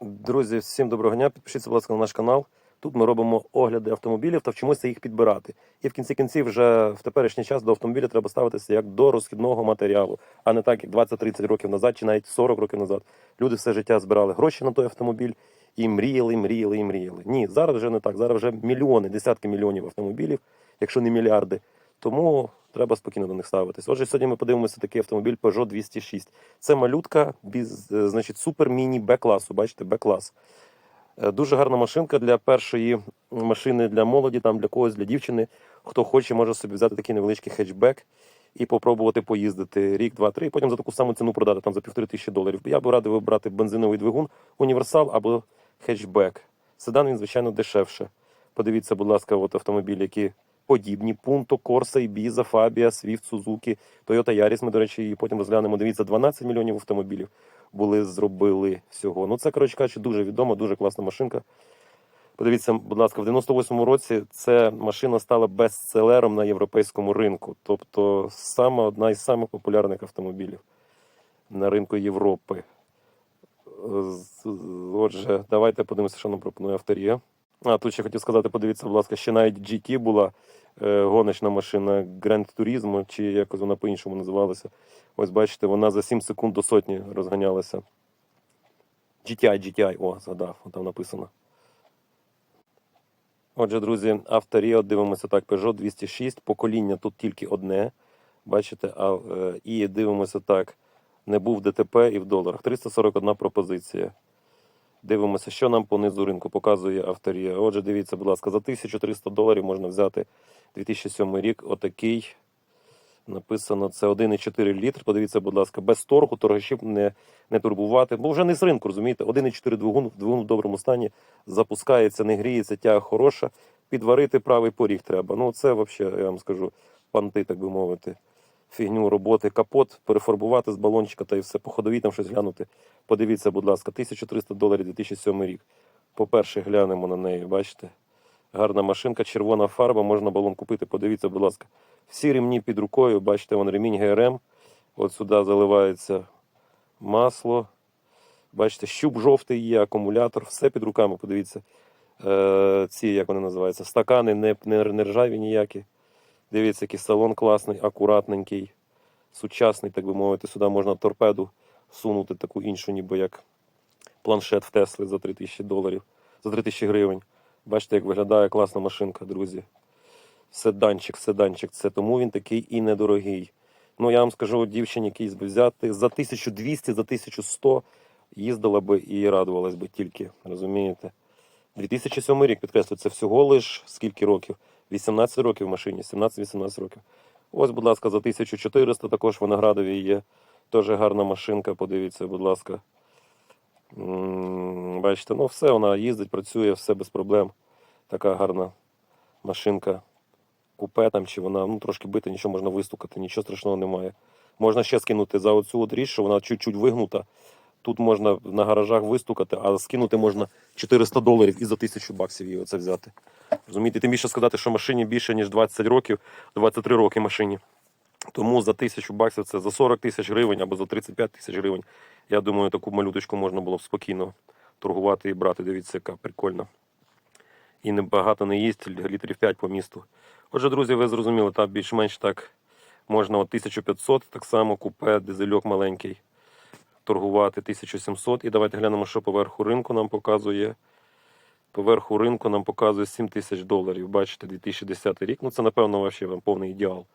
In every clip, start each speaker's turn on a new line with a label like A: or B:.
A: Друзі, всім доброго дня. Підпишіться, будь ласка, на наш канал. Тут ми робимо огляди автомобілів та вчимося їх підбирати. І в кінці кінців вже в теперішній час до автомобіля треба ставитися як до розхідного матеріалу, а не так, як 20-30 років назад чи навіть 40 років назад. Люди все життя збирали гроші на той автомобіль і мріяли, мріяли і мріяли. Ні, зараз вже не так. Зараз вже мільйони, десятки мільйонів автомобілів, якщо не мільярди. Тому треба спокійно до них ставитись. Отже, сьогодні ми подивимося такий автомобіль Peugeot 206. Це малютка, без, е, значить, супер міні Б-класу. Бачите, Б-клас. Е, Дуже гарна машинка для першої машини для молоді, там для когось, для дівчини. Хто хоче, може собі взяти такий невеличкий хетчбек і попробувати поїздити рік, два, три, і потім за таку саму ціну продати там за півтори тисячі доларів. Я би радив вибрати бензиновий двигун, універсал або хетчбек. Седан він, звичайно, дешевше. Подивіться, будь ласка, от автомобілі, які подібні: Punto, Corsa, Ibiza, Fabia, Swift, Suzuki, Toyota Yaris. Ми, до речі, і потім розглянемо. Дивіться, 12 мільйонів автомобілів були зробили всього. Ну, це, коротше кажучи, дуже відома, дуже класна машинка. Подивіться, будь ласка, в 98-му році ця машина стала бестселером на європейському ринку. Тобто саме одна із самих популярних автомобілів на ринку Європи. Отже, давайте подивимося, що нам пропонує авторія. А тут ще хотів сказати, подивіться, будь ласка, ще навіть GT була е, гоночна машина Grand Turismo, чи якось вона по-іншому називалася. Ось бачите, вона за 7 секунд до сотні розганялася. GTI, GTI, о, згадав, там написано. Отже, друзі, авторія, дивимося так, Peugeot 206, покоління тут тільки одне. Бачите, а, е, і дивимося так, не був ДТП і в доларах. 341 пропозиція. Дивимося, що нам по низу ринку показує авторія. Отже, дивіться, будь ласка, за 1300 доларів можна взяти 2007 рік. Отакий. Написано, це 1,4 літр. Подивіться, будь ласка, без торгу, торгашів не, не турбувати. Бо вже не з ринку, розумієте? 1,4 двигун, двигун в доброму стані, запускається, не гріється, тяга хороша. Підварити правий поріг треба. Ну, це взагалі, я вам скажу, панти, так би мовити. Фігню роботи, капот, перефарбувати з балончика та і все. По ходовій там щось глянути. Подивіться, будь ласка, 1300 доларів 2007 рік. По-перше, глянемо на неї, бачите? Гарна машинка, червона фарба, можна балон купити. Подивіться, будь ласка. Всі ремні під рукою, бачите, вон ремінь ГРМ. От сюди заливається масло. Бачите, щуп жовтий є, акумулятор, все під руками, подивіться. Е, ці, як вони називаються, стакани не, не, не ржаві ніякі. Дивіться, який салон класний, акуратненький, сучасний, так би мовити. Сюди можна торпеду всунути таку іншу, ніби як планшет в Тесли за 3000 доларів, за 3000 гривень. Бачите, як виглядає класна машинка, друзі. Седанчик, седанчик. Це тому він такий і недорогий. Ну, я вам скажу, дівчині якийсь би взяти за 1200, за 1100 їздила би і радувалась би тільки, розумієте? 2007 рік, підкреслю, це всього лиш скільки років? 18 років в машині, 17-18 років. Ось, будь ласка, за 1400 також Виноградові є. Теж гарна машинка, подивіться, будь ласка. Бачите, ну все, вона їздить, працює, все без проблем. Така гарна машинка. Купе там, чи вона ну, трошки бита, нічого можна вистукати, нічого страшного немає. Можна ще скинути за оцю от річ, що вона чуть-чуть вигнута. Тут можна на гаражах вистукати, а скинути можна 400 доларів і за 1000 баксів її оце взяти. Розумієте, тим більше сказати, що машині більше, ніж 20 років, 23 роки машині. Тому за 1000 баксів це за 40 тисяч гривень або за 35 тисяч гривень. Я думаю, таку малюточку можна було б спокійно торгувати і брати. Дивіться, яка прикольна. І небагато не їсть, літрів 5 по місту. Отже, друзі, ви зрозуміли, так більш-менш так можна от 1500, так само купе, дизельок маленький, торгувати 1700. І давайте глянемо, що поверху ринку нам показує. Поверху ринку нам показує 7 тисяч доларів. Бачите, 2010 рік. Ну це, напевно, вообще вам повний ідеал.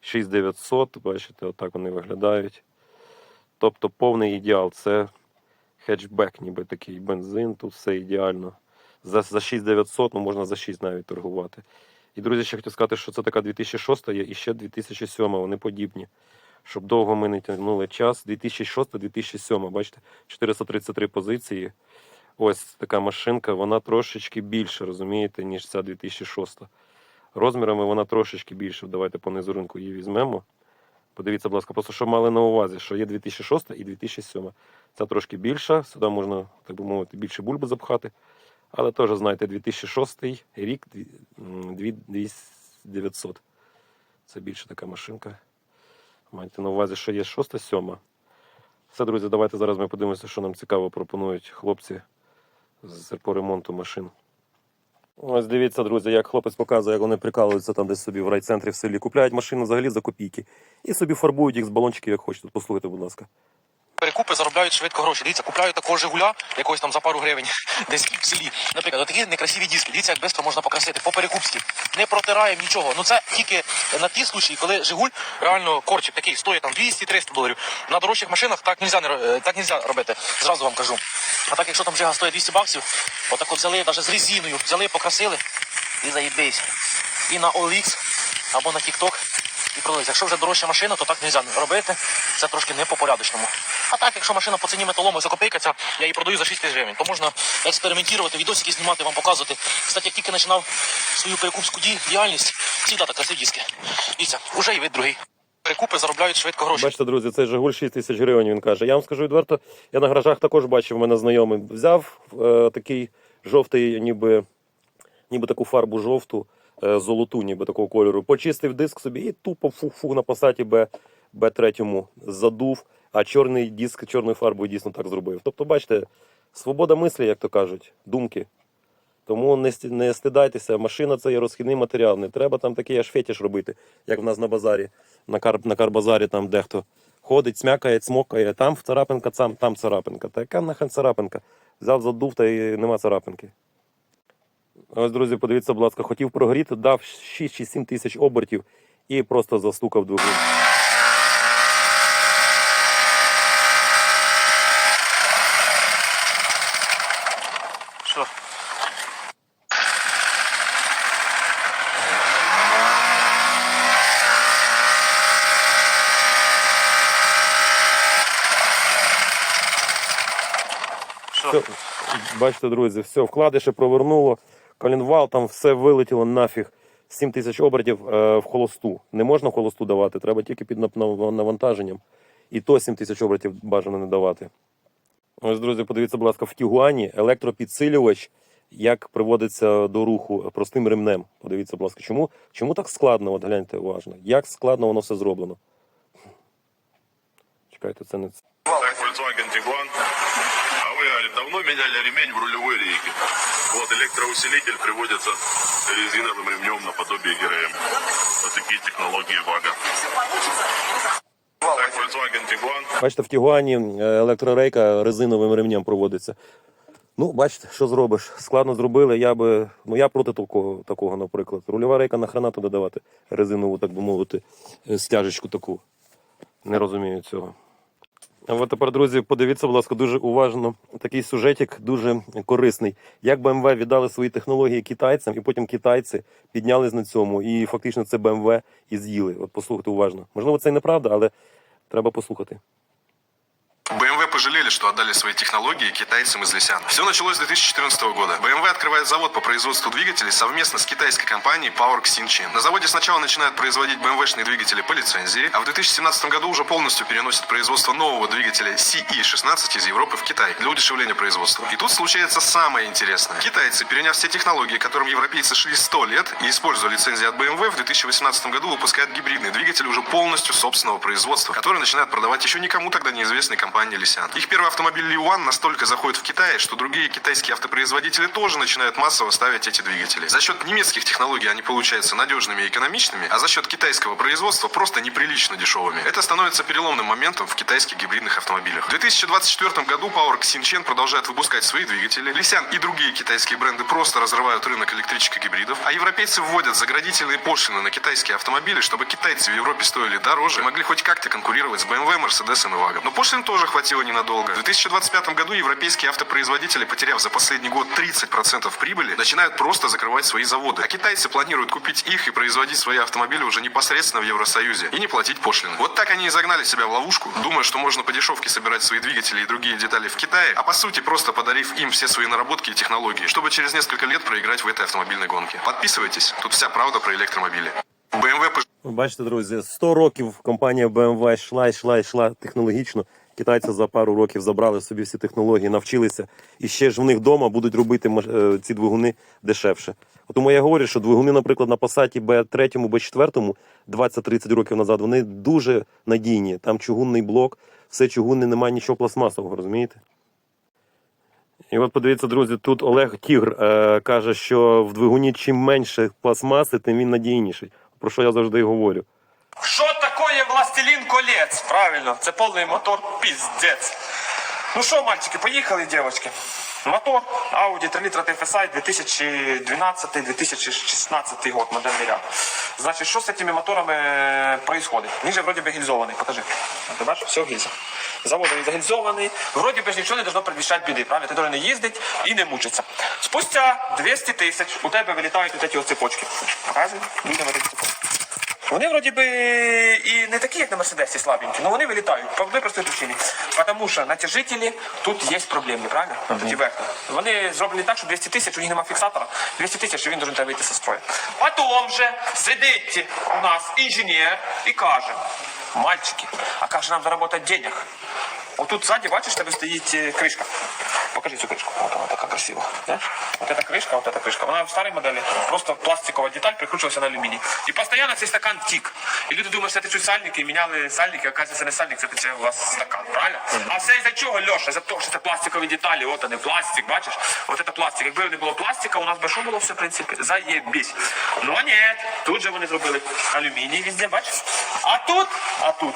A: 6900, бачите, отак вони виглядають. Тобто повний ідеал це хетчбек, ніби такий бензин, тут все ідеально. За, за 6900, ну можна за 6 навіть торгувати. І, друзі, ще хотів сказати, що це така 2006 є і ще 2007, вони подібні. Щоб довго ми не тягнули час. 2006-2007, бачите, 433 позиції. Ось така машинка, вона трошечки більше, розумієте, ніж ця 2006. Розмірами вона трошечки більше. Давайте по низу ринку її візьмемо. Подивіться, будь ласка, просто що мали на увазі, що є 2006 і 2007. Ця трошки більша, сюди можна, так би мовити, більше бульби запхати. Але теж, знаєте, 2006 рік, дві- 2900. Це більше така машинка. Майте на увазі, що є 6, 7. Все, друзі, давайте зараз ми подивимося, що нам цікаво пропонують хлопці з по ремонту машин. Ось дивіться, друзі, як хлопець показує, як вони прикалуються там десь собі в райцентрі в селі. Купляють машину взагалі за копійки і собі фарбують їх з балончиків, як хочуть. Послухайте, будь ласка.
B: Перекупи заробляють швидко гроші. Дивіться, купляю такого Жигуля, якогось там за пару гривень, десь в селі. Наприклад, отакі некрасиві диски. Дивіться, як швидко можна покрасити. По перекупськи. Не протираємо нічого. Ну це тільки на ті случаї, коли Жигуль реально корчик такий стоїть там 200-300 доларів. На дорожчих машинах так нельзя, не, е, так нельзя робити. Зразу вам кажу. А так, якщо там Жига стоїть 200 баксів, отак от взяли навіть з резиною, взяли, покрасили і заїбись. І на OLX або на TikTok і продались. Якщо вже дорожча машина, то так не можна робити. Це трошки не по порядочному. А так, якщо машина по ціні металому, ось копейка ця, я її продаю за 6 тисяч гривень, то можна експериментувати, відосики знімати, вам показувати. Кстати, як тільки починав свою перекупську діяльність, завжди так красив диски. Дивіться, вже і вид другий. Перекупи заробляють швидко гроші.
A: Бачите, друзі, цей Жигуль 6 тисяч гривень. Він каже. Я вам скажу відверто, я на гаражах також бачив, мене знайомий. Взяв е, такий жовтий, ніби, ніби таку фарбу жовту, золоту, ніби такого кольору. Почистив диск собі і тупо фух-фух на пасаті Б, Б3 задув, а чорний диск чорною фарбою дійсно так зробив. Тобто, бачите, свобода мислі, як то кажуть, думки. Тому не, не стидайтеся, машина це є розхідний матеріал. Не треба там такий аж фетіш робити, як в нас на базарі, на, кар, на карбазарі там дехто ходить, смякає, цмокає, там царапинка, там, там царапинка. Та яка нахрен царапинка? Взяв, задув та і нема царапинки. Ось, друзі, подивіться, будь ласка, хотів прогріти, дав 6 чи 7 тисяч обертів і просто застукав двигун.
B: Що? Що?
A: Все, бачите, друзі, все, вкладише провернуло, колінвал, там все вилетіло нафіг. 7 тисяч обертів е, в холосту. Не можна холосту давати, треба тільки під нав- нав- навантаженням. І то 7 тисяч обертів бажано не давати. Ось, друзі, подивіться, будь ласка, в Тігуані електропідсилювач, як приводиться до руху простим ремнем. Подивіться, будь ласка, чому, чому так складно? От гляньте уважно. Як складно воно все зроблено. Чекайте, це не це.
C: Так, Volkswagen Tiguan. А вы говорит, давно меняли ремень в рулевой рейке? Вот электроусилитель приводится резиновым ремнем наподобие ГРМ. Вот такие технологии ВАГа.
A: Бачите, в Тігуані е, електрорейка резиновим ремнем проводиться. Ну, бачите, що зробиш? Складно зробили. Я би, ну я проти такого, такого, наприклад. Рульова рейка нахрена туди давати резинову, так би мовити, е, стяжечку таку. Не розумію цього. От тепер, друзі, подивіться, будь ласка, дуже уважно. Такий сюжетик дуже корисний. Як BMW віддали свої технології китайцям, і потім китайці піднялись на цьому, і фактично це BMW і з'їли. От послухайте уважно. Можливо, це і неправда, але треба послухати.
D: BMW пожалели, что отдали свои технологии китайцам из Лисян. Все началось с 2014 года. BMW открывает завод по производству двигателей совместно с китайской компанией Power Xinjiang. На заводе сначала начинают производить BMW-шные двигатели по лицензии, а в 2017 году уже полностью переносят производство нового двигателя CE16 из Европы в Китай для удешевления производства. И тут случается самое интересное. Китайцы, переняв все технологии, которым европейцы шли 100 лет и используя лицензии от BMW, в 2018 году выпускают гибридные двигатели уже полностью собственного производства, которые начинают продавать еще никому тогда неизвестной компании Лисян. Их первый автомобиль Ли Уан настолько заходит в Китай, что другие китайские автопроизводители тоже начинают массово ставить эти двигатели. За счет немецких технологий они получаются надежными и экономичными, а за счет китайского производства просто неприлично дешевыми. Это становится переломным моментом в китайских гибридных автомобилях. В 2024 году Power Xinjiang продолжает выпускать свои двигатели. Лисян и другие китайские бренды просто разрывают рынок электрических гибридов, а европейцы вводят заградительные пошлины на китайские автомобили, чтобы китайцы в Европе стоили дороже и могли хоть как-то конкурировать с BMW, Mercedes и Вагом. Но пошлин тоже хватило ненадолго. В 2025 году европейские автопроизводители, потеряв за последний год 30% прибыли, начинают просто закрывать свои заводы. А китайцы планируют купить их и производить свои автомобили уже непосредственно в Евросоюзе и не платить пошлины. Вот так они и загнали себя в ловушку, думая, что можно по дешевке собирать свои двигатели и другие детали в Китае, а по сути просто подарив им все свои наработки и технологии, чтобы через несколько лет проиграть в этой автомобильной гонке. Подписывайтесь, тут вся правда про электромобили. BMW
A: Ви Бачите, друзі, 100 років компанія BMW йшла, йшла, йшла технологічно Китайці за пару років забрали собі всі технології, навчилися, і ще ж в них вдома будуть робити е, ці двигуни дешевше. Тому я говорю, що двигуни, наприклад, на Passat B3, B4 20-30 років назад, вони дуже надійні. Там чугунний блок, все чугунне, немає нічого пластмасового, розумієте? І от подивіться, друзі, тут Олег Тігр е, каже, що в двигуні чим менше пластмаси, тим він надійніший. Про що я завжди говорю.
E: Що таке властелін колець? Правильно, це повний мотор піздець. Ну що, мальчики, поїхали, дівчатки. Мотор Audi 3 літра TFSI 2012-2016 год, модельний ряд. Значить, що з цими моторами происходит? Він же вроде би гільзований, покажи. А ти бачиш, все гільза. Завод він загільзований, вроді би ж нічого не должно предвіщати біди, правильно? Ти должен не їздить і не мучиться. Спустя 200 тисяч у тебе вилітають от ці ось цепочки. Показуй, людям ці цепочки. Вони вроді би і не такі, як на Мерседесі, слабенькі, але вони вилітають по одній простій причині. Тому що натяжителі тут є проблемні, правильно? Ті верхні. Вони зроблені так, що 200 тисяч, у них немає фіксатора, 200 тисяч, і він должен вийти зі строю. Потім же сидить у нас інженер і каже, мальчики, а як же нам заработать денег? Отут ззаді, бачиш, тебе стоїть е, кришка. Покажи цю кришку. Вот она така красива. Да? Вот эта крышка, вот эта крышка. Она в старой модели просто пластиковая деталь прикручивалась на алюминий. И постоянно цей стакан тік. І люди думають, що це чуть сальники, і міняли сальники, а оказывается, це не сальник, це тече у вас стакан, правильно? А все із-за чого, Льоша? За того, що це пластикові деталі, от вони, пластик, бачиш? От це пластик. Якби не було пластика, у нас би що було все, в принципі, заєбісь. Ну ні, тут же вони зробили алюміній везде, бачиш? А тут, а тут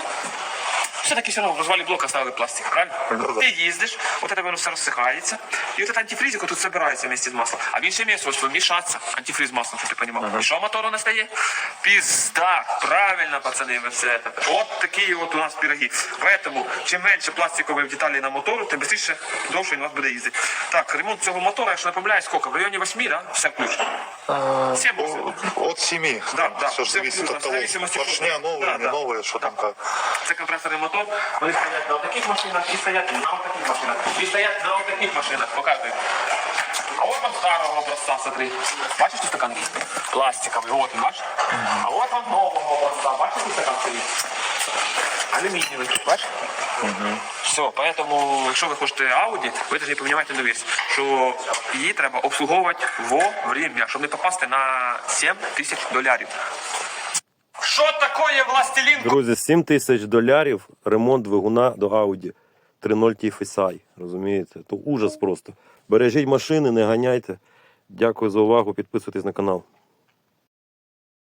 E: все-таки все одно в розвалі блока ставили пластик, правильно? Ти їздиш, от це воно все розсихається, і от антифризик тут збирається вместе з маслом. А він ще має свойство мішатися, антифриз з маслом, щоб ти розумів. І що мотору не стає? Пізда, правильно, пацани, ви все це. От такі от у нас пироги. Поэтому, чим менше пластикових деталей на мотору, тим швидше, довше він у вас буде їздити. Так, ремонт цього мотора, якщо не помиляюсь, скільки? В районі 8, да? Все включно. 7
F: От 7.
E: Да, да,
F: Все же
E: все
F: зависит
E: плюс,
F: от
E: в
F: того,
E: зависимости от-
F: поршня новые,
E: Да,
F: не
E: да.
F: новые, что там как.
E: Це компресорний мотор. Вони стоять на таких машинах і стоять на таких машинах. І стоять на таких машинах. Показує. А от вам старого образца, смотри. Бачиш тут стакан? Пластиковий, от він, бачиш? А от вам нового образца. Бачиш тут стакан стоїть? Алюмінієвий, бачиш? Все, поэтому, якщо ви хочете Audi, ви повинні поміняти на весь, що її треба обслуговувати вовремя, щоб не попасти на 7 тисяч доларів. Що таке властелін
A: Друзі, 7 тисяч долярів ремонт двигуна до Ауді. 3.0 TFSI. Розумієте? То ужас просто. Бережіть машини, не ганяйте. Дякую за увагу. Підписуйтесь на канал.